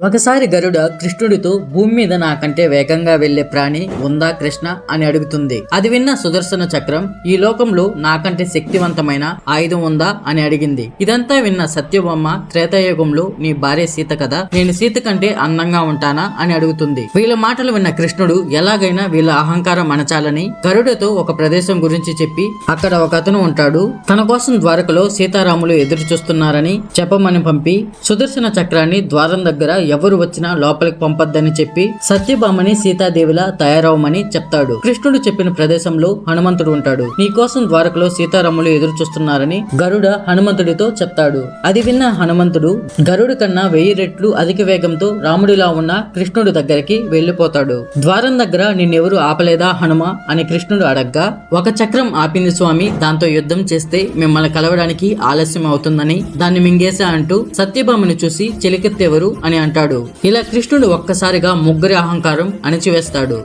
ఒకసారి గరుడ కృష్ణుడితో భూమి మీద నాకంటే వేగంగా వెళ్ళే ప్రాణి ఉందా కృష్ణ అని అడుగుతుంది. అది విన్న సుదర్శన చక్రం ఈ లోకంలో నాకంటే శక్తివంతమైన ఆయుధం ఉందా అని అడిగింది. ఇదంతా విన్న సత్యబొమ్మ త్రేతాయుగంలో నీ భార్య సీత కదా నేను సీత కంటే అందంగా ఉంటానా అని అడుగుతుంది. వీళ్ళ మాటలు విన్న కృష్ణుడు ఎలాగైనా వీళ్ళ అహంకారం అణచాలని గరుడతో ఒక ప్రదేశం గురించి చెప్పి అక్కడ ఒక అతను ఉంటాడు తన కోసం ద్వారకలో సీతారాములు ఎదురు చూస్తున్నారని చెప్పమని పంపి సుదర్శన చక్రాన్ని ద్వారం దగ్గర ఎవరు వచ్చినా లోపలికి పంపొద్దని చెప్పి సత్యభామని సీతాదేవిలా తయారవమని చెప్తాడు. కృష్ణుడు చెప్పిన ప్రదేశంలో హనుమంతుడు ఉంటాడు. నీకోసం ద్వారకలో సీతారాములు ఎదురు చూస్తున్నారని గరుడ హనుమంతుడితో చెప్తాడు. అది విన్న హనుమంతుడు గరుడు కన్నా వెయ్యి రెట్లు అధిక వేగంతో రాముడిలా ఉన్న కృష్ణుడి దగ్గరికి వెళ్ళిపోతాడు ద్వారం దగ్గర నిన్నెవరు ఆపలేదా హనుమ అని కృష్ణుడు అడగ్గా ఒక చక్రం ఆపింది స్వామి దాంతో యుద్ధం చేస్తే మిమ్మల్ని కలవడానికి ఆలస్యం అవుతుందని దాన్ని మింగేశా అంటూ సత్యభామని చూసి చెలికెత్తెవరు అని అంటాడు. ఇలా కృష్ణుడు ఒక్కసారిగా ముగ్గురి అహంకారం అణిచివేస్తాడు.